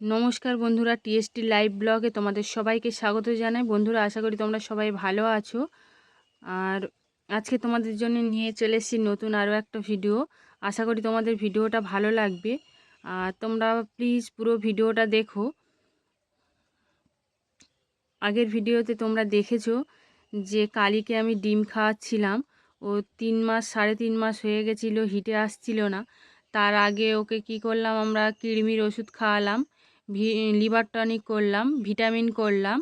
নমস্কার বন্ধুরা, TST live ব্লগে তোমাদের সবাইকে স্বাগত জানাই। বন্ধুরা, আশা করি তোমরা সবাই ভালো আছো। আর আজকে তোমাদের জন্য নিয়ে চলে এসেছি নতুন আরও একটা ভিডিও। আশা করি তোমাদের ভিডিওটা ভালো লাগবে। আর তোমরা প্লিজ পুরো ভিডিওটা দেখো। আগের ভিডিওতে তোমরা দেখেছ যে কালীকে আমি ডিম খাওয়াচ্ছিলাম। ও তিন মাস, সাড়ে তিন মাস হয়ে গেছিল, হিটে আসছিল না। তার আগে ওকে কি করলাম, আমরা কৃমির ওষুধ খাওয়ালাম। লিভার টনিক করলাম, ভিটামিন করলাম।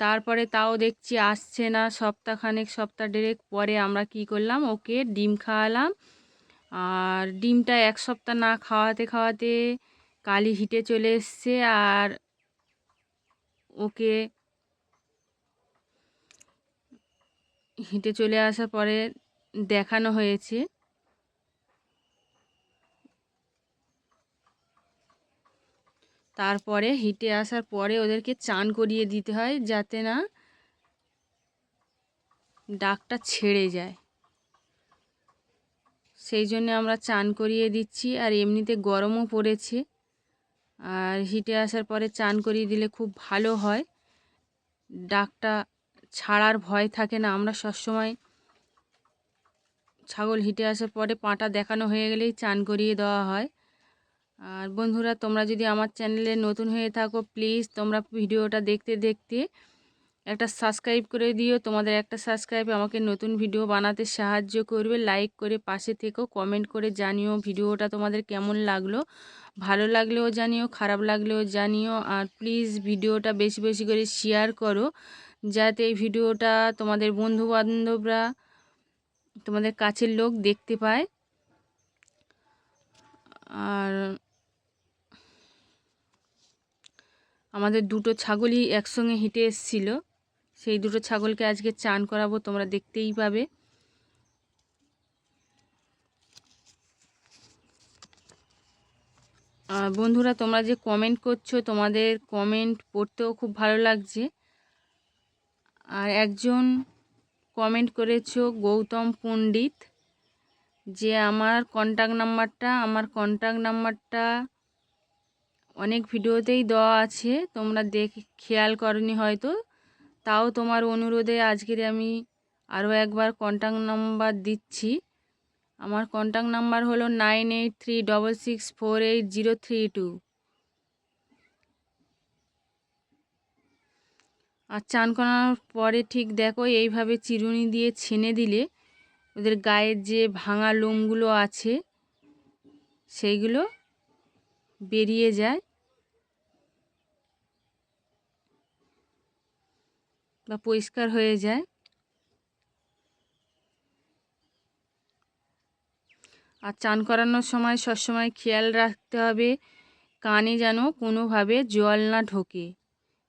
তারপরে তাও দেখছি আসছে না, সপ্তাহখানেক, সপ্তাহ ডেরেক পরে আমরা কি করলাম, ওকে ডিম খাওয়ালাম। আর ডিমটা এক সপ্তাহ না খাওয়াতে খাওয়াতে কালি হিটে চলে এসছে আর ওকে হিটে চলে আসার পরে দেখানো হয়েছে। তারপরে হিটে আসার পরে ওদেরকে চান করিয়ে দিতে হয় যাতে না ডাকটা ছেড়ে যায়। সেই জন্য আমরা চান করিয়ে দিচ্ছি আর এমনিতে গরমও পড়েছে। আর হিটে আসার পরে চান করিয়ে দিলে খুব ভালো হয়। ডাকটা ছাড়ার ভয় থাকে না। আমরা সবসময় ছাগল হিটে আসার পরে পাটা দেখানো হয়ে গেলেই চান করিয়ে দেওয়া হয়। আর বন্ধুরা, তোমরা যদি আমার চ্যানেলে নতুন হয়ে থাকো প্লিজ তোমরা ভিডিওটা দেখতে দেখতে একটা সাবস্ক্রাইব করে দিও। তোমাদের একটা সাবস্ক্রাইব আমাকে নতুন ভিডিও বানাতে সাহায্য করবে। লাইক করে পাশে থেকেও কমেন্ট করে জানিও ভিডিওটা তোমাদের কেমন লাগল। ভালো লাগলেও জানিও, খারাপ লাগলেও জানিও, আর প্লিজ ভিডিওটা বেশি বেশি করে শেয়ার করো। যাতে এই ভিডিওটা তোমাদের বন্ধু বান্ধবরা তোমাদের কাছের লোক দেখতে পায়। আর আমাদের দুটো ছাগলই একসঙ্গে হেঁটে এসছিল। সেই দুটো ছাগলকে আজকে চান করাবো, তোমরা দেখতেই পাবে। বন্ধুরা, তোমরা যে কমেন্ট করছ, তোমাদের কমেন্ট পড়তেও খুব ভালো লাগছে। আর একজন কমেন্ট করেছ গৌতম পণ্ডিত। যে আমার কন্ট্যাক্ট নাম্বারটা আমার কন্ট্যাক্ট নাম্বারটা অনেক ভিডিওতেই দেওয়া আছে। তোমরা দেখে, খেয়াল করনি হয়তো। তাও তোমার অনুরোধে আজকের আমি আরও একবার কন্ট্যাক্ট নাম্বার দিচ্ছি। আমার কন্ট্যাক্ট নাম্বার হলো nine eight three double six four eight zero three two আর চান করানোর পরে ঠিক দেখো, এইভাবে চিরুনি দিয়ে ছেনে দিলে ওদের গায়ের যে ভাঙা লোমগুলো আছে, সেইগুলো বেরিয়ে যায় বা পরিষ্কার হয়ে যায়। আর চান করানোর সময় সবসময় খেয়াল রাখতে হবে, কানে যেন কোনোভাবে জল না ঢোকে।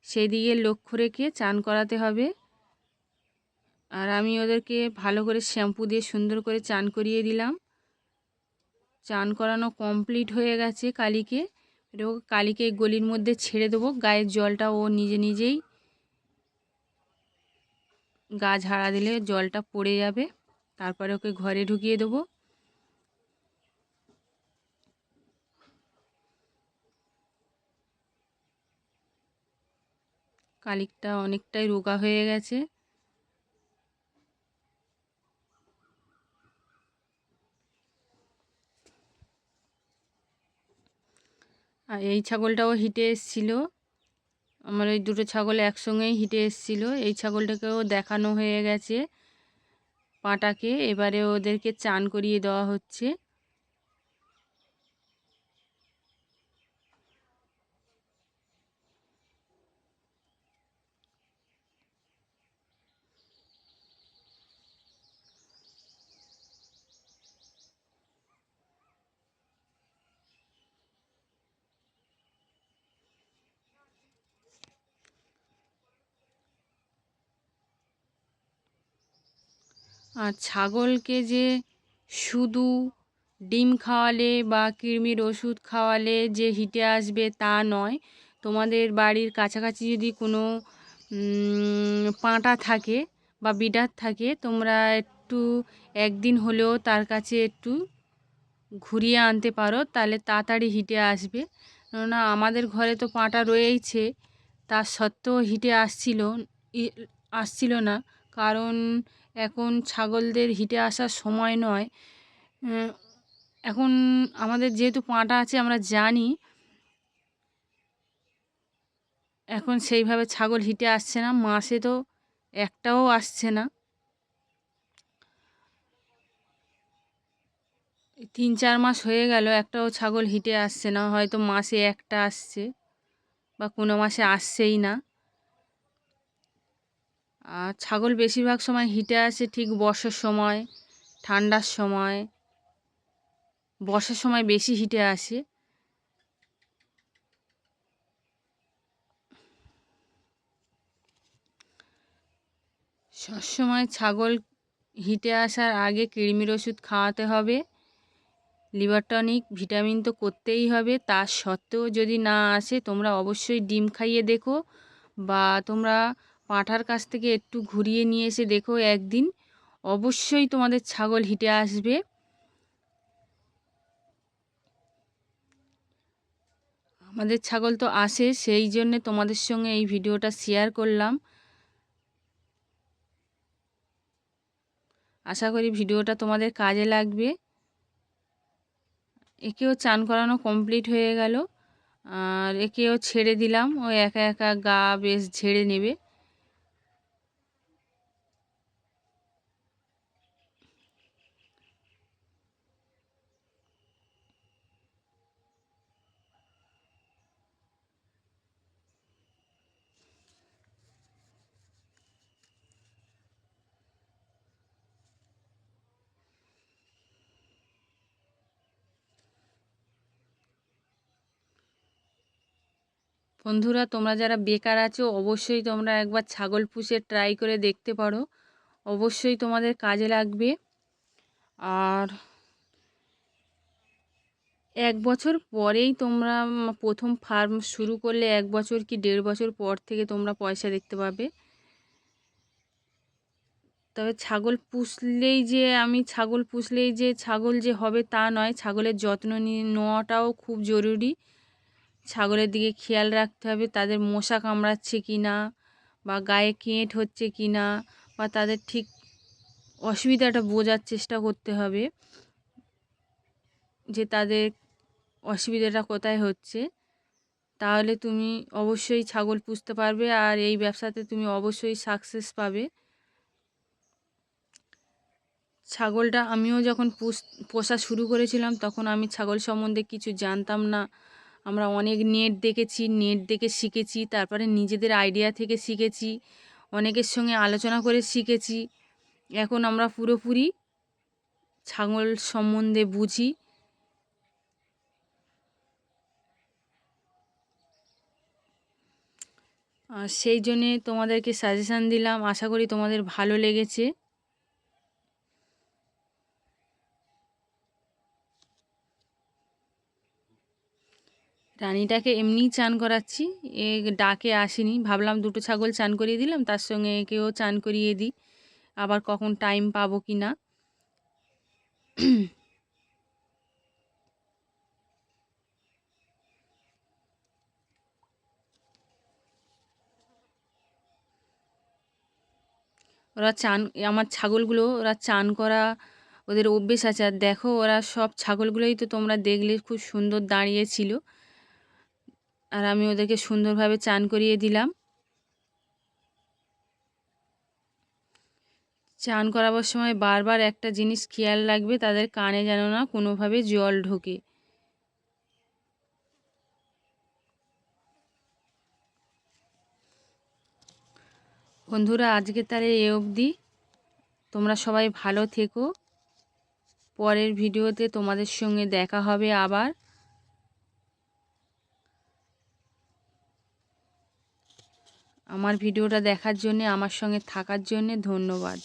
সেদিকে লক্ষ্য রেখে চান করাতে হবে। আর আমি ওদেরকে ভালো করে শ্যাম্পু দিয়ে সুন্দর করে চান করিয়ে দিলাম। চান করানো কমপ্লিট হয়ে গেছে কালীকে। এটা কালীকে গলির মধ্যে ছেড়ে দেবো। গায়ের জলটা ও নিজে নিজেই গা ঝাড়া দিলে জলটা পড়ে যাবে। তারপরে ওকে ঘরে ঢুকিয়ে দেবো। কালিকটা অনেকটাই রোগা হয়ে গেছে। আর এই ছাগলটাও হিটে এসছিল। আমার ওই দুটো ছাগল একসঙ্গেই হিটে এসছিল। এই ছাগলটাকেও দেখানো হয়ে গেছে পাটাকে। এবারে ওদেরকে চান করিয়ে দেওয়া হচ্ছে। আর ছাগলকে যে শুধু ডিম খাওয়ালে বা কৃমির ওষুধ খাওয়ালে যে হিটে আসবে তা নয়, তোমাদের বাড়ির কাছাকাছি যদি কোনো পাঁটা থাকে বা বিডার থাকে, তোমরা একটু একদিন হলেও তার কাছে একটু ঘুরিয়ে আনতে পারো, তাহলে তাড়াতাড়ি হিটে আসবে। কেননা আমাদের ঘরে তো পাঁটা রয়েইছে, তা সত্ত্বেও হিটে আসছিল আসছিল না। কারণ এখন ছাগলদের হিটে আসার সময় নয়। এখন আমাদের যেহেতু পাঁটা আছে, আমরা জানি এখন সেইভাবে ছাগল হিটে আসছে না, মাসে তো একটাও আসছে না। তিন, চার মাস হয়ে গেল, একটাও ছাগল হিটে আসছে না, হয়তো মাসে একটা আসছে বা কোনো মাসে আসছেই না। আর ছাগল বেশিরভাগ সময় হিটে আসে ঠিক বর্ষার সময়, ঠান্ডার সময়, বর্ষার সময় বেশি হিটে আসে। সবসময় ছাগল হিটে আসার আগে কৃমির ওষুধ খাওয়াতে হবে, লিভার টনিক, ভিটামিন তো করতেই হবে, তা সত্ত্বেও যদি না আসে তোমরা অবশ্যই ডিম খাইয়ে দেখো বা তোমরা পাঁঠার কাছ থেকে একটু ঘুরিয়ে নিয়ে এসে দেখো একদিন। অবশ্যই তোমাদের ছাগল হিটে আসবে। আমাদের ছাগল তো আসে, সেই জন্যে তোমাদের সঙ্গে এই ভিডিওটা শেয়ার করলাম। আশা করি ভিডিওটা তোমাদের কাজে লাগবে। একেও চান করানো কমপ্লিট হয়ে গেল। আর একেও ছেড়ে দিলাম। ও একা একা গা বেশ ঝেড়ে নেবে। বন্ধুরা, তোমরা যারা বেকার আছো, অবশ্যই তোমরা একবার ছাগল পুষে ট্রাই করে দেখতে পারো। অবশ্যই তোমাদের কাজে লাগবে। আর এক বছর পরেই তোমরা প্রথম ফার্ম শুরু করলে এক বছর কি দেড় বছর পর থেকে তোমরা পয়সা দেখতে পাবে। তবে ছাগল পুষলেই যে, আমি ছাগল পুষলেই যে, ছাগল যে হবে তা নয়। ছাগলের যত্ন নিয়ে নেওয়াটাও খুব জরুরি। ছাগলের দিকে খেয়াল রাখতে হবে তাদের মশা কামড়াচ্ছে কি না বা গায়ে কেঁট হচ্ছে কি না বা তাদের ঠিক অসুবিধাটা বোঝার চেষ্টা করতে হবে যে তাদের অসুবিধাটা কোথায় হচ্ছে। তাহলে তুমি অবশ্যই ছাগল পুষতে পারবে আর এই ব্যবসাতে তুমি অবশ্যই সাকসেস পাবে। ছাগলটা আমিও যখন পুষ, পোষা শুরু করেছিলাম তখন আমি ছাগল সম্বন্ধে কিছু জানতাম না। আমরা অনেক নেট দেখেছি, নেট দেখে শিখেছি, তারপরে নিজেদের আইডিয়া থেকে শিখেছি, অনেকের সঙ্গে আলোচনা করে শিখেছি। এখন আমরা পুরোপুরি ছাগল সম্বন্ধে বুঝি। সেই জন্যে তোমাদেরকে সাজেশান দিলাম, আশা করি তোমাদের ভালো লেগেছে। রানীটাকে এমনিই চান করাচ্ছি। এ ডাকে আসেনি। ভাবলাম দুটো ছাগল চান করিয়ে দিলাম, তার সঙ্গে একেও চান করিয়ে দিই। আবার কখন টাইম পাবো কি না? ওরা চান, আমার ছাগলগুলো ওরা চান করা ওদের অভ্যেস আছে। আর দেখো ওরা সব ছাগলগুলোই তো তোমরা দেখলে খুব সুন্দর দাঁড়িয়েছিল আর আমি ওদেরকে সুন্দরভাবে চান করিয়ে দিলাম। চান করাবার সময় বারবার একটা জিনিস খেয়াল রাখবে, তাদের কানে যেন না কোনোভাবে জল ঢোকে। বন্ধুরা, আজকে তাহলে এ অবধি। তোমরা সবাই ভালো থেকো। পরের ভিডিওতে তোমাদের সঙ্গে দেখা হবে আবার। আমার ভিডিওটা দেখার জন্যে আমার সঙ্গে থাকার জন্যে ধন্যবাদ।